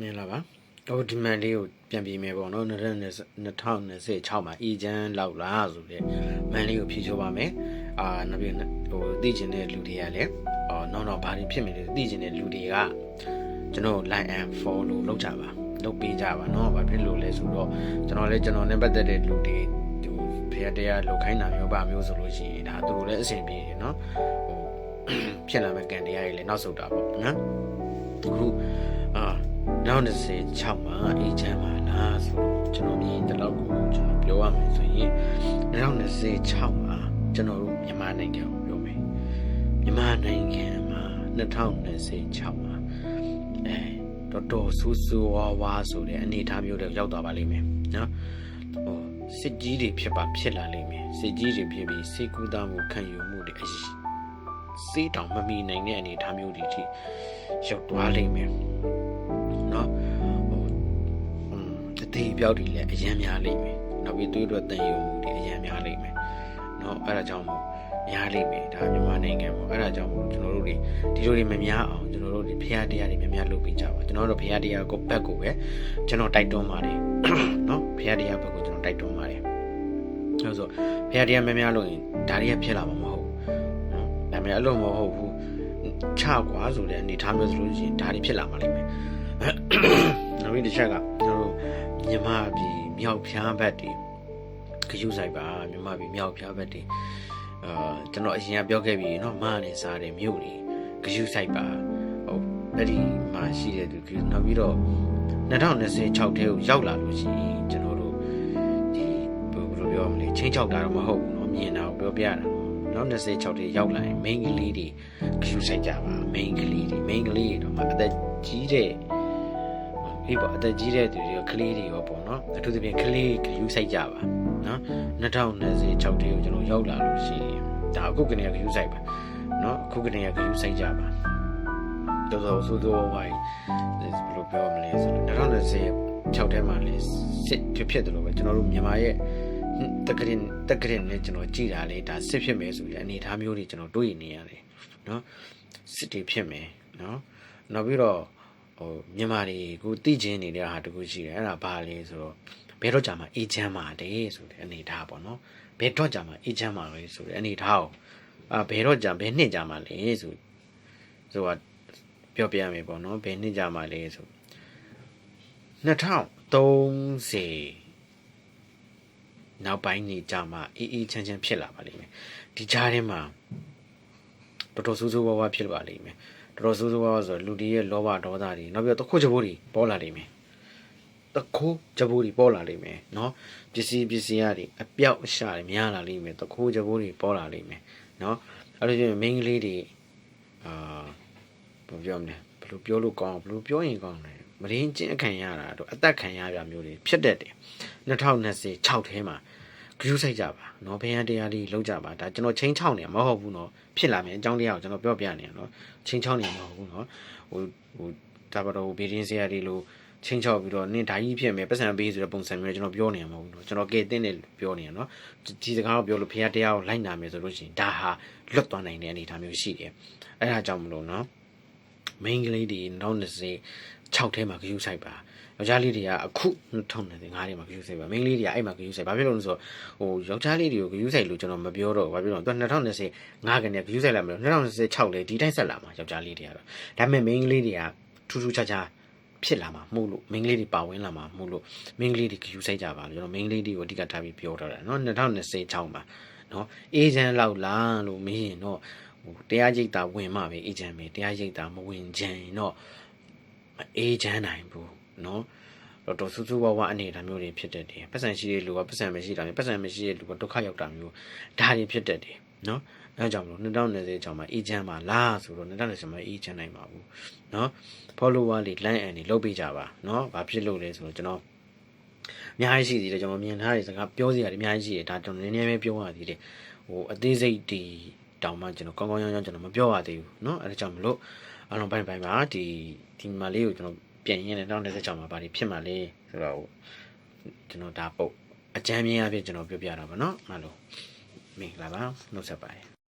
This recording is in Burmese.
မြင်လာပါတော့ဒီမန်လေးကိုပြန်ပြင်မယ်ပေါ့နော်2026မှာ agent လောက်လားဆိုတဲ့မန်လေးကိုဖြည့်ချိုးပါမယ်အာနောက်ပြီးဟိုသိကျင်တဲ့လူတွေကလည်းအော်နောက်တော့ဘာတွေဖြစ်မယ်လို့သိကျင်တဲ့လူတွေကကျွန်တော် line and follow လုပ်ကြပါလုပ်ပေးကြပါနော်ဘာဖြစ်လို့လဲဆိုတော့ကျွန်တော်လည်းကျွန်တော်နဲ့ပတ်သက်တဲ့လူတွေဟိုဖရတရားလောက်ခိုင်းတာမျိုးပါမျိုးဆိုလို့ရှိရင်ဒါသူတို့လည်းအဆင်ပြေတယ်နော်ဟိုဖြစ်လာမဲ့ကန်တရားတွေလည်းနောက်ဆုတ်တာပေါ့နော်အခုအာ နောက်26မှာအေးချမ်းပါလားဆိုတော့ကျွန်တော်မြင်တဲ့လောက်ကိုကျွန်တော်ပြောရမယ်ဆိုရင်နောက်26မှာကျွန်တော်တို့မြန်မာနိုင်ငံကိုပြောမယ်မြန်မာနိုင်ငံမှာ2026မှာအဲတော်တော်ဆူဆူဝါးဝါဆိုတဲ့အနေအထားမျိုးတွေရောက်သွားပါလိမ့်မယ်နော်ဟိုစစ်ကြီးတွေဖြစ်ပါဖြစ်လာလိမ့်မယ်စစ်ကြီးတွေဖြစ်ပြီးစေကူသားမှုခံယူမှုတွေအရှိစေးတောင်မမီနိုင်တဲ့အနေအထားမျိုးတွေထိရောက်သွားလိမ့်မယ် တတိပြောက်တွေလည်းအရင်များလိမ့်မယ်နောက်ပြီးသွေးတော်တန်ယုံမှုတွေအရင်များလိမ့်မယ်နော်အဲ့ဒါကြောင့်မို့များလိမ့်မယ်ဒါမြန်မာနိုင်ငံပေါ့အဲ့ဒါကြောင့်မို့ကျွန်တော်တို့တွေဒီလိုတွေမများအောင်ကျွန်တော်တို့တွေဖျားတရားတွေများများလုပ်ပေးကြပါကျွန်တော်တို့ဖျားတရားကိုဘက်ကိုပဲကျွန်တော်တိုက်တွန်းပါတယ်နော်ဖျားတရားဘက်ကိုကျွန်တော်တိုက်တွန်းပါတယ်အဲ့ဆိုဖျားတရားများများလုပ်ရင်ဒါတွေကဖြစ်လာမှာမဟုတ်ဘူးနော်ဒါပေမဲ့အဲ့လိုမဟုတ်ဘူးချကွာဆိုတဲ့အနေထားမျိုးဆိုလို့ရှိရင်ဒါတွေဖြစ်လာမှာလိမ့်မယ်နောက်ပြီးတစ်ချက်ကကျွန်တော်တို့ မြန်မာပြည်မြောက်ဖျားဘက်တွေခရုဆိုင်ပါမြန်မာပြည်မြောက်ဖျားဘက်တွေအာကျွန်တော်အရင်ကပြောခဲ့ပြီเนาะမားနေစားတယ်မြို့တွေခရုဆိုင်ပါဟုတ်အဲ့ဒီမှာရှိတဲ့သူကနောက်ပြီးတော့2026ထဲကိုရောက်လာလို့ရှိရင်ကျွန်တော်တို့ဒီဘယ်လိုပြောမလဲချင်းချောက်တာတော့မဟုတ်ဘူးเนาะမြင်တာကိုပြောပြတာနောက်26ထဲရောက်လာရင် main ကလေးတွေခရုဆိုင်ကြပါ main ကလေးတွေ main ကလေးတွေတော့အသက်ကြီးတဲ့ ဒီပေါ့အသက်ကြီးတဲ့သူတွေကလေးတွေရောပေါ့နော်အထူးသဖြင့်ကလေးကယူဆိုင်ကြပါနော်2026တေးကိုကျွန်တော်ရောက်လာလို့ရှိရင်ဒါအခုကနေကယူဆိုင်ပါနော်အခုကနေကယူဆိုင်ကြပါတော်တော်ဆိုးဆိုးဝိုင်းဘယ်လိုပြောမလဲဆိုတော့2026ထဲမှာလေစစ်ဖြစ်ဖြစ်တယ်လို့ပဲကျွန်တော်တို့မြန်မာရဲ့တက်ကရင်တက်ကရင်နဲ့ကျွန်တော်ကြည်တာလေဒါစစ်ဖြစ်မယ်ဆိုရင်အနေအထားမျိုးတွေကျွန်တော်တွေးနေရတယ်နော်စစ်တွေဖြစ်မယ်နော်နောက်ပြီးတော့ ဟိုမြန်မာတွေကိုသိချင်းနေတဲ့ဟာတခုရှိတယ်အဲ့ဒါဘာလဲဆိုတော့ဘယ်တော့ကြာမှအေဂျင့်ပါတယ်ဆိုတဲ့အနေအထားပေါ့နော်ဘယ်တော့ကြာမှအေဂျင့်ပါလဲဆိုတဲ့အနေအထားကိုအာဘယ်တော့ကြာဘယ်နှစ်ကြာမှလဲဆိုဆိုတော့ပြောပြရမယ်ပေါ့နော်ဘယ်နှစ်ကြာမှလဲဆို2030နောက်ပိုင်းနေကြာမှအေးအေးချမ်းချမ်းဖြစ်လာပါလိမ့်မယ်ဒီကြားထဲမှာတော်တော်ဆိုးဆိုးဝါးဝါဖြစ်ပါလိမ့်မယ် တော်တော်ဆိုးဆိုးဝါးဝါဆိုတော့လူတွေရဲ့လောဘဒေါသတွေနောက်ပြီးတော့တခုချဘိုးတွေပေါ်လာလိမ့်မယ်တခိုးကြဘိုးတွေပေါ်လာလိမ့်မယ်เนาะပစ္စည်းပစ္စည်းရတွေအပြောက်အရှာတွေများလာလိမ့်မယ်တခိုးကြဘိုးတွေပေါ်လာလိမ့်မယ်เนาะအဲ့လိုကျရင် main ကလေးတွေအာဘယ်ပြောမလဲဘယ်လိုပြောလို့ကောင်းဘယ်လိုပြောရင်ကောင်းလဲမရင်းချင်းအခံရတာတော့အသက်ခံရပြမျိုးတွေဖြစ်တတ်တယ်2026ထဲမှာ ဂရုစိုက်ကြပါเนาะဘယ်ဟန်တရားလေးလောက်ကြပါဒါကျွန်တော်ချင်းချောင်းနေမှာမဟုတ်ဘူးเนาะဖြစ်လာမယ်အကြောင်းတရားကိုကျွန်တော်ပြောပြနေရเนาะချင်းချောင်းနေမှာမဟုတ်ဘူးเนาะဟိုဟိုဒါပါတော့ဘေးရင်းစရာတွေလို့ချင်းချောက်ပြီးတော့နင်ဓာကြီးဖြစ်မယ်ပတ်စံပေးဆိုတဲ့ပုံစံမျိုးကျွန်တော်ပြောနေမှာမဟုတ်ဘူးเนาะကျွန်တော်ကဲတင်းတယ်ပြောနေရเนาะဒီစကားကိုပြောလို့ဖះတရားကိုလိုက်နာမယ်ဆိုလို့ရှိရင်ဒါဟာလွတ်သွားနိုင်တဲ့အနေအထားမျိုးရှိတယ်အဲဒါကြောင့်မလို့เนาะ main ကလေးတွေနောက်26ထဲမှာဂရုစိုက်ပါ ယောက်ျားလေးတွေကအခု2025ထဲမှာဂရုစိုက်ပါ main လေးတွေကအဲ့မှာဂရုစိုက်ဘာဖြစ်လို့လဲဆိုတော့ဟိုယောက်ျားလေးတွေကိုဂရုစိုက်လို့ကျွန်တော်မပြောတော့ဘာဖြစ်လို့လဲသူ2025ကနေဂရုစိုက်လာမလို့2026လေဒီတိုင်းဆက်လာမှာယောက်ျားလေးတွေကတော့ဒါပေမဲ့ main လေးတွေကထူးထူးခြားခြားဖြစ်လာမှာမှုလို့ main လေးတွေပါဝင်လာမှာမှုလို့ main လေးတွေဂရုစိုက်ကြပါလို့ကျွန်တော် main လေးတွေကိုအဓိကထားပြီးပြောတော့တာเนาะ2026မှာเนาะအေဂျင့်လောက်လားလို့မင်းရင်တော့ဟိုတရားရိပ်တာဝင်မှပဲအေဂျင့်ပဲတရားရိပ်တာမဝင်ချင်တော့အေဂျင့်နိုင်ဘူး เนาะတော့တော်ဆူဆူဝါဝါအနေအထားမျိုးတွေဖြစ်တတ်တယ်ပတ်စံရှိတဲ့လူကပတ်စံမရှိတာမျိုးပတ်စံမရှိတဲ့လူကဒုက္ခရောက်တာမျိုးဒါတွေဖြစ်တတ်တယ်เนาะအဲကြောင့်မလို့2020ကျောင်းမှာအေဂျင့်မှာလားဆိုတော့2020မှာအေဂျင့်နိုင်ပါဘူးเนาะ follower တွေ line အန်တွေလုပ်ပေးကြပါเนาะဘာဖြစ်လို့လဲဆိုတော့ကျွန်တော်အများကြီးရှိသေးတယ်ကျွန်တော်မြင်ထားတဲ့စကားပြောစရာတွေအများကြီးရှိတယ်ဒါကျွန်တော်နည်းနည်းပဲပြောရသေးတယ်ဟိုအသေးစိတ်တွေတောင်မှကျွန်တော်ကောင်းကောင်းရောင်းရောင်းကျွန်တော်မပြောရသေးဘူးเนาะအဲဒါကြောင့်မလို့အလုံးပိုင်းပိုင်းမှာဒီဒီမလေးကိုကျွန်တော် ပြန်ရင်းနဲ့နောက်26မှာဘာတွေဖြစ်မှာလဲဆိုတော့ကျွန်တော်ဒါပုတ်အကြမ်းမြင်အဖြစ်ကျွန်တော်ပြောပြတာပါเนาะမလို့မင်္ဂလာပါနှုတ်ဆက်ပါတယ်